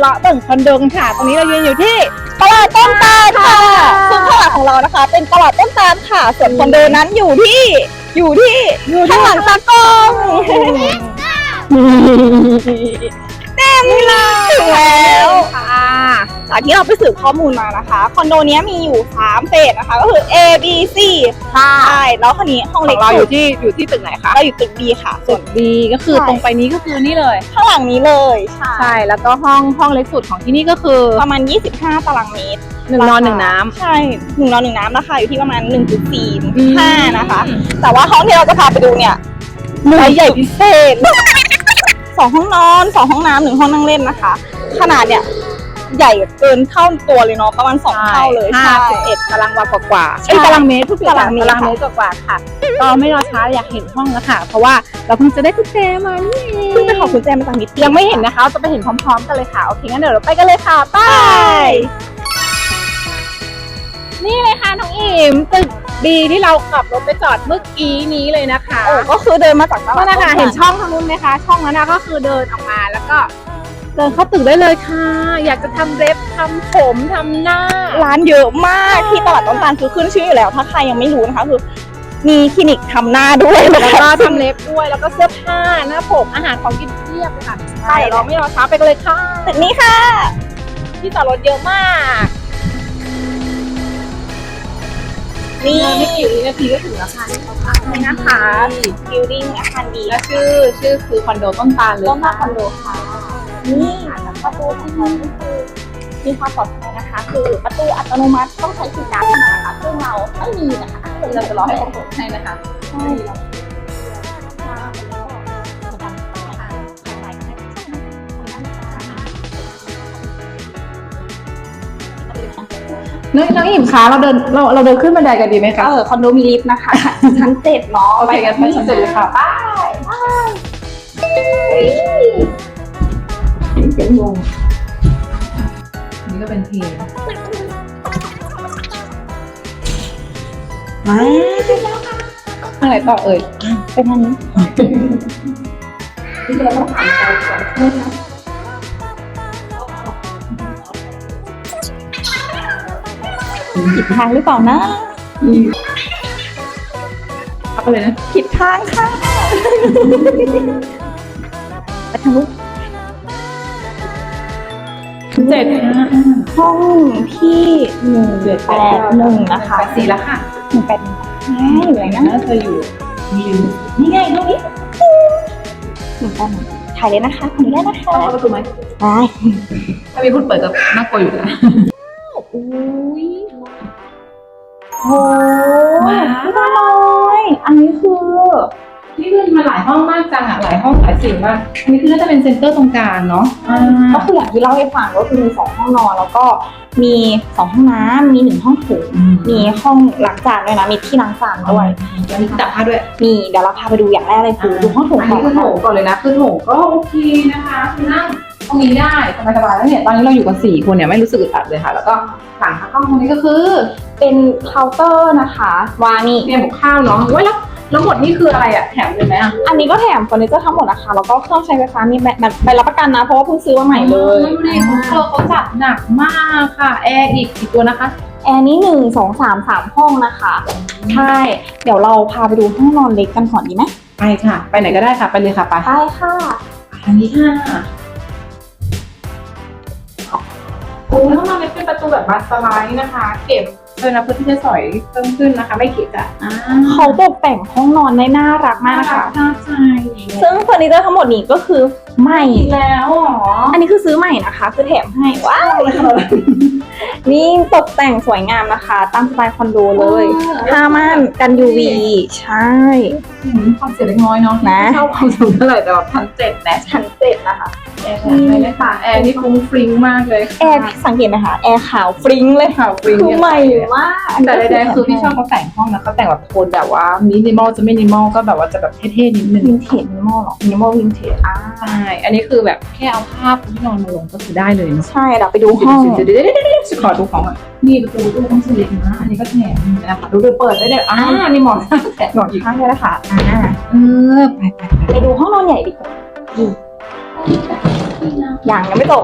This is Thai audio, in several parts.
เลาะเบิ่งคอนโดกันค่ะ ตรงนี้เรายืนอยู่ที่ตลาดต้นตาลค่ะซึ่งข้างหลังของเรานะคะ เป็นตลาดต้นตาลค่ะ ส่วนคอนโดนั้นอยู่ที่อยู่ที่ข้างหลังตากล้องเต็มเลยถึงแล้วค่ะ จากที่เราไปสืบข้อมูลมานะคะคอนโดเนี้ยมีอยู่ 3เฟสนะคะก็คือ A B C ค่ะใช่แล้วคันนี้ห้องขเล็อกงเราอสุยู่ดที่อยู่ที่ตึกไหนคะเราอยู่ตึก B ค่ะส่วน ดีก็คือใช่ ตรงไปนี้ก็คือนี่เลย ข้างหลังนี้เลยใช่ใช่แล้วก็ห้องห้องเล็กสุดของที่นี่ก็คือประมาณ 25 ตารางเมตรหนึ่งนอนหนึ่งน้ำ ใช่หนึ่งนอนหนึ่งน้ำราคาอยู่ที่ประมาณอืม1.4 5นะคะ แต่ว่าห้องที่เราจะพาไปดูเนี่ยไซส์ใหญ่พิเศษสองห้องนอนสองห้องน้ำหนึ่งห้องนั่งเล่นนะคะ ขนาดเนี่ย ใหญ่เกินเท่าตัวเลยเนาะประมาณสองเท่าเลยห้าใช่สิบเอ็ดตารางวากว่าๆใช่เอ้ยตารางเมตรพูดผิดตารางเมตร ตารางเมตรกว่าๆค่ะ ก็ไม่รอช้าอยากเห็นห้องแล้วค่ะ เพราะว่าเราเพิ่งจะได้กุญแจมานี่เองเพิ่งไปขอคุณแจมาจากนิดยังไม่เห็นนะคะเราจะไปเห็นพร้อม ๆ กันเลยค่ะ โอเคงั้นเดี๋ยวเราไปกันเลยค่ะไปใช่นี่เลยค่ะน้องอิมตึกดีที่เราขับรถไปจอดเมื่อกี้นี้เลยนะคะ โอ้ก็คือเดินมาจากตลาก็ดนะคะเห็นช่องทางนู้นไหมคะ ช่องนั้นนะก็คือเดินออกมาแล้วก็ เดินเข้าตึกได้เลยค่ะ อยากจะทำเล็บทำผมทำหน้า ร้านเยอะมากที่ตลาดต้นตาลคือขึ้นชื่ออยู่แล้ว ถ้าใครยังไม่รู้นะคะคือ มีคลินิกทำหน้าด้วยนะแล้วคะก็ทำเล็บด้วยแล้วก็เสื้อผ้าหน้าผมอาหารของกินเพียบเลยค่ะใช่เดี๋ยวเราไม่รอช้าไปกันเลยค่ะ ตึกนี้ค่ะ ที่จอดรถเยอะมาก นี่ไม่กี่วินาทีก็ถึงแล้วค่ะนี่เขาพักนี่นะคะ building อาคารดีและชื่อชื่อคือคอนโดต้นตาลเลยต้นมาค่ะคอนโดค่ะ นี่ประตูทางนี้ก็คือมีความปลอดภัยนะคะ คือประตูอัตโนมัติต้องใช้คีย์การ์ดนะคะซึ่งเราไม่มีนะคะก็เลยเราจะรอให้เขาเปิดใช่นะคะใช่เราน้องน้องอิ่มคะเราเดินเราเราเดินขึ้นบันไดกันดีไหมคะ เออคอนโดมีลิฟต์นะคะ ชั้นเจ็ดเนาะโอเคงั้นไปชั้นเจ็ดเลยค่ะ เป็นวงนี่ก็เป็นเพลงมาเป็นแล้วข้างไหนต่อเอ่ยเป็นอันนี้ที่เราต้องผ่านไปก่อนเพื่อนนะผิดทางหรือเปล่านะเอาไปเลยนะผิดทางค่ะไปทางนู้น เจ็ดห้าห้องที่หนึ่งเจ็ดแปดหนึ่งนะคะแปดสี่แล้วค่ะหนึ่งแปดหนึ่งง่ายอยู่ไหนนะน่าจะอยู่มีอยู่นี่ไงตรงนี้หนึ่งแปดหนึ่งถ่ายเลยนะคะขออนุญาตนะคะเข้าประตูไหมได้ถ้ามีคนเปิดก็น่ากลัวอยู่นะอุ้ยโอ้ว้าวไม่ได้เลยอันนี้คือ นี่คือมาหลายห้องมากจังอะหลายห้องหลายสิ่งมากอันนี้คือน่าจะเป็นเซ็นเตอร์ตรงกลางเนาะอ่าก็คืออย่างที่เล่าให้ฟังก็คือมีสองห้องนอน แล้วก็มีสองห้องน้ำมีหนึ่งห้องโถงมีห้องล้างจานด้วยนะมีที่ล้างจานด้วย แล้วมีตักผ้าด้วย มีเดี๋ยวเราพาไปดูอย่างแรกเลยคือดูห้องโถงอันก่อนี้นคือโถงก่อนเลยนะ คือโถงก็โอเคนะคะคือนั่งตรงนี้ได้สบายๆแล้วเนี่ยตอนนี้เราอยู่กันสี่คนเนี่ยไม่รู้สึกอึดอัดเลยค่ะ แล้วก็หลังข้างตรงนี้ก็คือเป็นเคาน์เตอร์นะคะวางนี่เตรียมกับข้าวเนาะเว้ยแล้ว แล้วหมดนี่คืออะไรอะแถมเลยไหมอะอันนี้ก็แถมเฟอร์นิเจอร์ทั้งหมดนะคะแล้วก็เครื่องใช้ไฟฟ้ามีใบใบใบรับประกันนะเพราะว่าเพิ่งซื้อมาใหม่เลยดูดิเขาเขาเขาจัดหนักมากค่ะแอร์อีกกี่ตัวนะคะ แอร์นี้หนึ่งสองสามสามห้องนะคะใช่เดี๋ยวเราพาไปดูห้องนอนเล็กกันก่อนดีไหมไปค่ะ ไปไหนก็ได้ค่ะไปเลยค่ะไปไปค่ะอันนี้ค่ะโอ้ยห้องนอนเล็กเป็นประตูแบบบัสสไลด์นะคะ เก็บ เลยนะเพื่อที่จะสอยเพิ่มขึ้นนะคะ ไม่เก็บอะอ่าเขาตกแต่งห้องนอนได้น่ารักมากนะคะน่าใจซึ่งเฟอร์นิเจอร์ทั้งหมดนี้ก็คือใหม่ อีกแล้วเหรออันนี้คือซื้อใหม่นะคะ คือแถมให้ว้าว นี่ตกแต่งสวยงามนะคะ ตามสไตล์คอนโดเลยผ้าม่านกัน UV ใช่อืมความเสียเล็กน้อยเนาะนะไม่เท่าความสูงเท่าไหร่แต่แบบพันเจ็ดนะชั้นเจ็ดนะคะแอร์ไม่ได้ค่ะแอร์นี่ฟุ้งฟริ้งมากเลยแอร์สังเกตไหมคะแอร์ขาวฟริ้งเลยค่ะฟริ้งคือใหม่มากแต่ใดๆคือพี่ชอบเขาแต่งห้องนะเขาแต่งแบบโทนแบบว่ามินิมอลจะมินิมอลก็แบบว่าจะแบบเท่ๆนิดนึงวินเทจมินิมอลหรอมินิมอลวินเทจอ่าใช่อันนี้คือแบบแค่เอาภาพที่นอนมาลงก็คือได้เลยเนาะใช่เราไปดูห้องเดี๋ยวเดี๋ยวเดี๋ยวเดี๋ยวเดี๋ยวขอดูของอะนี่ประตูตู้ห้องสลิปนะ อันนี้ก็แถมนะคะดูดูเปิดได้เลยอ่านี่หมอนแถมหมอนอีกข้างเลยนะคะอ่าเออไปไปไปไปดูห้องนอนใหญ่ดีกว่านี่นะยังยังไม่จบ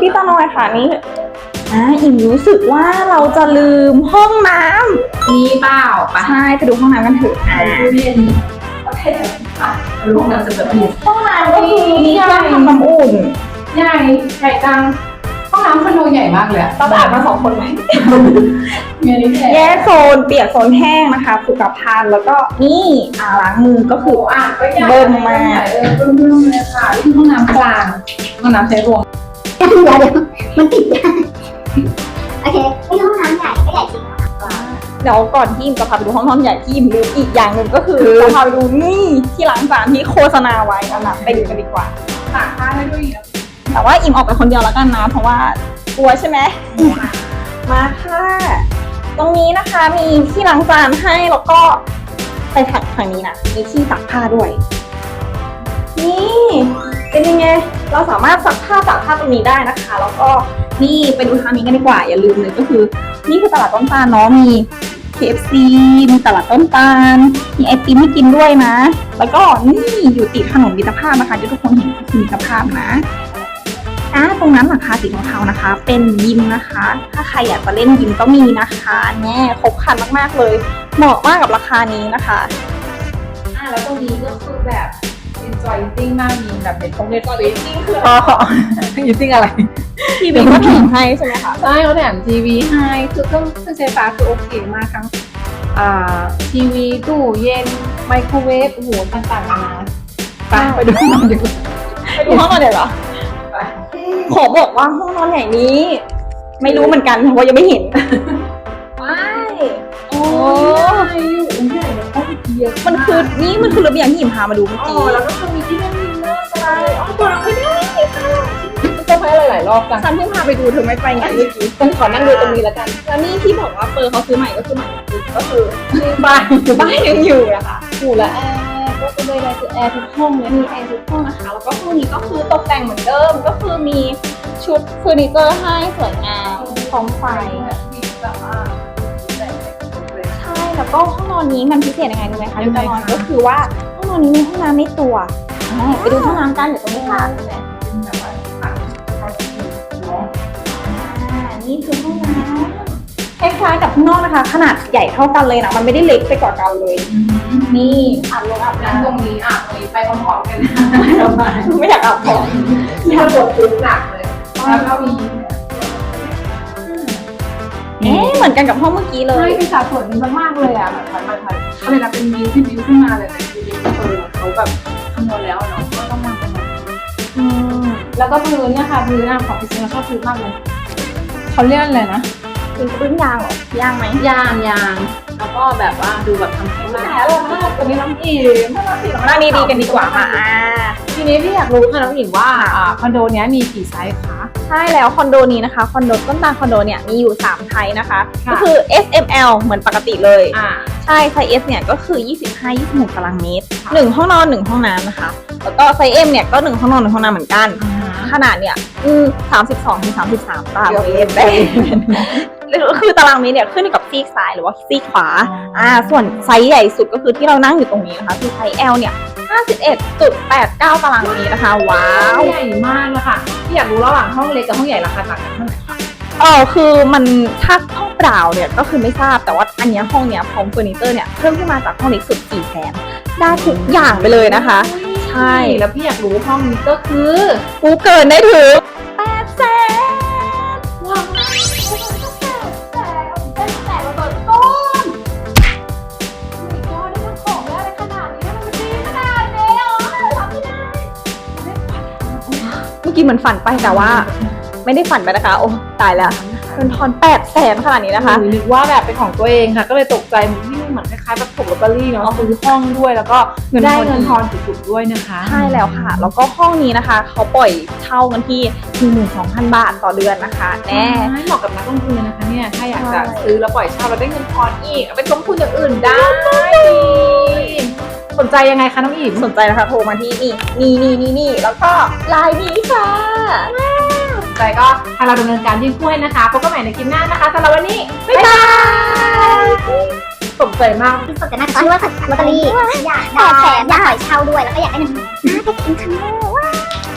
พี่ตาน้อยค่ะนี่อ่าอิ่มรู้สึกว่าเราจะลืมห้องน้ำมีเปล่าปะใช่ไปดูห้องน้ำกันเถอะอ่าตู้เย็นประเภทอะลูกน้ำจะแบบนี้ห้องน้ำก็คือมีเครื่องทำน้ำอุ่นใหญ่ใหญ่จังห้ องน้ำคอนโดใหญ่มากเลยอะเราจะอาบมาสองคนไหมมีอันนี้แหละแยกโซนเปียกโซนแห้งนะคะสุขภัณฑ์แล้วก็นี่อ่างล้างมือก็คือ อะก็ใหญ่เบิ่มมาก เออเบิ่มๆเลยค่ะนี่คือห้องน้ำกลางห้องน้ำใช้รวมเดี๋ยวเดี๋ยวมันติดกันโอเคไม่ห้องน้ำใหญ่ก็ใหญ่จริงเดี๋ยวก่อนที่อิมจะพาไปดูห้องนอนใหญ่ที่อิมลืมอีกอย่างหนึ่งก็คือจะพาไปดูนี่ที่ล้างจานที่โฆษณาไว้อันนั้นไปดูกันดีกว่า ตากผ้าได้ด้วยนะ แต่ว่าอิมออกไปคนเดียวแล้วกันนะ เพราะว่ากลัวใช่ไหมมาค่ะ ตรงนี้นะคะมีที่ล้างจานให้แล้วก็ไปถัดทางนี้นะมีที่ซักผ้าด้วย นี่เป็นยังไง เราสามารถซักผ้าตากผ้าตรงนี้ได้นะคะ แล้วก็นี่ไปดูทางนี้กันดีกว่า อย่าลืมเลยก็คือ นี่คือตลาดต้นตาลเนาะมี KFC มีตลาดต้นตาล มีไอติมให้กินด้วยนะ แล้วก็นี่อยู่ติดถนนมิตรภาพนะคะที่ทุกคนเห็นก็คือมิตรภาพนะ อ่าตรงนั้นหลังคาสีเทาๆนะคะ เป็นยิมนะคะ ถ้าใครอยากจะเล่นยิมก็มีนะคะแน่ครบครันมากๆเลย เหมาะมากกับราคานี้นะคะอะแล้วตรงนี้ก็คือแบบ enjoy eating มากมีแบบเน็ตฟงเน็ตฟลิกอ๋อ eating อะไร ทีวีก็แถมให้ใช่ไหมคะใช่เขาแถมทีวีให้คือเครื่องเครื่องใช้ไฟฟ้าคือโอเคมากทั้งอ่าทีวีตู้เย็นไมโครเวฟโอ้โหต่างๆนานาไปไปดูห้องนอนดีกว่าไปดูห้องนอนเดี๋ยวเหรอไป ขอบอกว่าห้องนอนใหญ่นี้ ไม่รู้เหมือนกันเพราะว่ายังไม่เห็น ว้ายโอ้ยอยู่อุ้ยใหญ่เลยห้องเยอะมันคือนี่มันคือระเบียงที่หยิมพามาดูเมื่ออ๋กี้อแล้วก็คือมีที่เล่นวินเนอร์ใช่อ๋อตัวเราไม่ได้เซอร์ไพรส์หลายๆรอบจังฉันเพิ่งพาไปดูเธอไม่ไปไงเมื่อกี้ฉันขอนั่งดูตรงนี้แล้วกันแล้วนี่ที่บอกว่าเปอร์เขาซื้อใหม่ก็คือใหม่จริงๆก็คือบ้านบ้านยังอยู่นะคะอยู่และแอร์ ก็คือเลยคือแอร์ทุกห้องเลยมีแอร์ทุกห้องนะคะ แล้วก็ห้องนี้ก็คือตกแต่งเหมือนเดิม ก็คือมีชุดเฟอร์นิเจอร์ให้สวยงามพร้อมไฟแบบว่าแต่งเลยใช่แล้วก็ห้องนอนนี้มันพิเศษยังไงรู้ไหมคะยัที่งนอนก็คือว่าห้องนอนนี้มีห้องน้ำในตัวไปดูห้องน้ำกันอยู่ตรงนี้ค่ะนี่คือห้องน้ำ คล้ายๆกับข้างนอกนะคะ ขนาดใหญ่เท่ากันเลยนะมันไม่ได้เล็กไปกว่ากันเลย นี่อาบลงอาบงั้นน้ำตรงนี้อะตรงนี้ไปพร้อมๆกันนะสบายไม่อยากอาบก่อนที่เราบดทุกหนักเลยแล้วก็มีเอ๊ะเหมือนกันกับห้องเมื่อกี้เลใช่ยเป็นสัดส่วนนี้มากๆเลยอะแบบมันมันมันเขาเลยนะเป็นมิวที่มิวขึ้นมาเลยแต่คือเออเขาแบบคำนวณแล้วเนาะก็ต้องมาเป็นแบบอืมแล้วก็พื้นเนี่ยค่ะพื้นอะของพิซซ่าชอบพื้นมากเลยเขาเรียกอะไรนะ เป็นพื้นยางเหรอยางไหมยางยางแล้วก็แบบว่าดูแบบทำให้มากแต่อร่อยมากตัวนี้น้องอิมหน้าดีๆกันดีกว่าค่ะอ่าทีนี้พี่อยากรู้ค่ะน้องอิมว่าอ่าคอนโดเนี้ยมีกี่ไซส์คะใช่แล้วคอนโดนี้นะคะคอนโดต้นตาลคอนโดเนี่ยมีอยู่ 3 ไทยนะคะค่ะก็คือ S M L เหมือนปกติเลยอ่าใช่ไซส์ S เนี่ยก็คือ 25 26ตารางเมตร 1 ห้องนอน 1 ห้องน้ำนะคะ แล้วก็ไซส์ M เนี่ยก็ 1 ห้องนอน 1 ห้องน้ำเหมือนกันขนาดเนี่ยอืม32ถึง33ตารางเมตรได้ คือตารางเมตรเนี่ยขึ้นอยู่กับซีกซ้ายหรือว่าซีกขวาอ่าส่วนไซส์ใหญ่สุดก็คือที่เรานั่งอยู่ตรงนี้นะคะคือไซส์ L เนี่ย51.89 ตารางเมตรนะคะ ว้าวใหญ่มากเลยค่ะพี่อยากรู้ระหว่างห้องเล็กกับห้องใหญ่ราคาต่างกันเท่าไหร่คะเออคือมันถ้าห้องเปล่าเนี่ยก็คือไม่ทราบแต่ว่าอันเนี้ยห้องเนี้ยพร้อมเฟอร์นิเจอร์เนี่ยเพิ่มขึ้นมาจากห้องเล็กสุด4แสนได้ทุกอย่างไปเลยนะคะ ใช่แล้วพี่อยากรู้ห้องนี้ก็คือกูเกินได้ถึง8แสน กี้เหมือนฝันไปแต่ว่า ไม่ได้ฝันไปนะคะ โอ้ตายแล้วเงินทอน8แสนขนาดนี้นะคะหนึกว่าแบบเป็นของตัวเองค่ะ ก็เลยตกใจที่เหมือนคล้ายๆแบบถูกลอตเตอรี่เนาะซื้อห้องด้วยแล้วก็ได้เงินทอนสุดๆด้วยนะคะ ใช่แล้วค่ะ แล้วก็ห้องนี้นะคะ เขาปล่อยเช่ากันที่ 12,000 บาทต่อเดือนนะคะแน่เหมาะกับนักลงทุนเลยนะคะเนี่ยถ้าอยากจะใช่ซื้อแล้วปล่อยเช่าแล้วได้เงินทอนอีกเอาไปลงทุนอย่างอื่นได้ สนใจยังไงคะน้องอิมสนใจนะคะโทรมาที่นี่นี่นี่นี่นี่แล้วก็ไลน์นี้ค่ะสนใจก็ให้เราดำเนินการยื่นกล้วยนะคะพบกันใหม่ในคลิปหน้านะคะสำหรับวันนี้บ๊ายบายสนใจมากที่สุดแต่น่าจะชื่อว่าลอตเตอรี่อยากได้แถมอยากปล่อยเช่าด้วยแล้วก็อยากได้เงินทุนน่าจะกินครั้งแรก